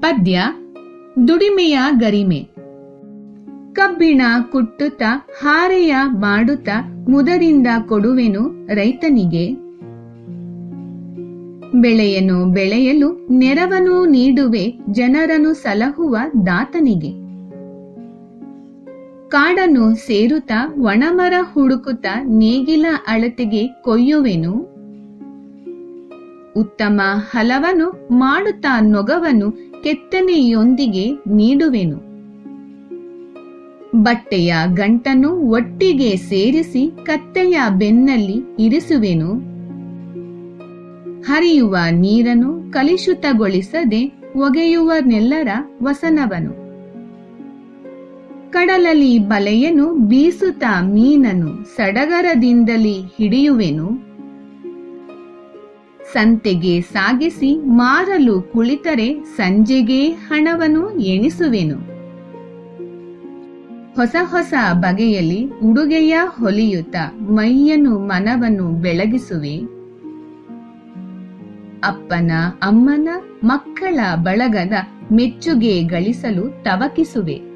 ಪದ್ಯ ದುಡಿಮೆಯ ಗರಿಮೆ. ಕಬ್ಬಿಣ ಕುಟ್ಟುತ್ತ, ಹಾರೆಯ ಮಾಡುತ್ತ ಮುದರಿಂದ ಕೊಡುವೆನು ರೈತನಿಗೆ. ಬೆಳೆಯನು ಬೆಳೆಯಲು ನೆರವನು ನೀಡುವೆ, ಜನರನ್ನು ಸಲಹುವ ದಾತನಿಗೆ. ಕಾಡನ್ನು ಸೇರುತ್ತ, ಒಣಮರ ಹುಡುಕುತ್ತ, ನೇಗಿಲ ಅಳತೆಗೆ ಕೊಯ್ಯುವೆನು. ಉತ್ತಮ ಹಲವನು ಮಾಡುತ್ತಾ ನೊಗವನು ಕೆತ್ತನೆಯೊಂದಿಗೆ ನೀಡುವೆನು. ಬಟ್ಟೆಯ ಗಂಟನ್ನು ಒಟ್ಟಿಗೆ ಸೇರಿಸಿ ಕತ್ತೆಯ ಬೆನ್ನಲ್ಲಿ ಇರಿಸುವೆನು. ಹರಿಯುವ ನೀರನ್ನು ಕಲುಷಿತಗೊಳಿಸದೆ ಒಗೆಯುವನೆಲ್ಲರ ವಸನವನು. ಕಡಲಲಿ ಬಲೆಯನ್ನು ಬೀಸುತ್ತಾ ಮೀನನು ಸಡಗರದಿಂದಲೇ ಹಿಡಿಯುವೆನು. ಸಂತೆಗೆ ಸಾಗಿಸಿ ಮಾರಲು ಕುಳಿತರೆ ಸಂಜೆಗೆ ಹಣವನ್ನು ಎಣಿಸುವೆನು. ಹೊಸ ಹೊಸ ಬಗೆಯಲ್ಲಿ ಉಡುಗೆಯ ಹೊಲಿಯುತ್ತ ಮೈಯನ್ನು ಮನವನ್ನು ಬೆಳಗಿಸುವೆ. ಅಪ್ಪನ, ಅಮ್ಮನ, ಮಕ್ಕಳ ಬಳಗದ ಮೆಚ್ಚುಗೆ ಗಳಿಸಲು ತವಕಿಸುವೆ.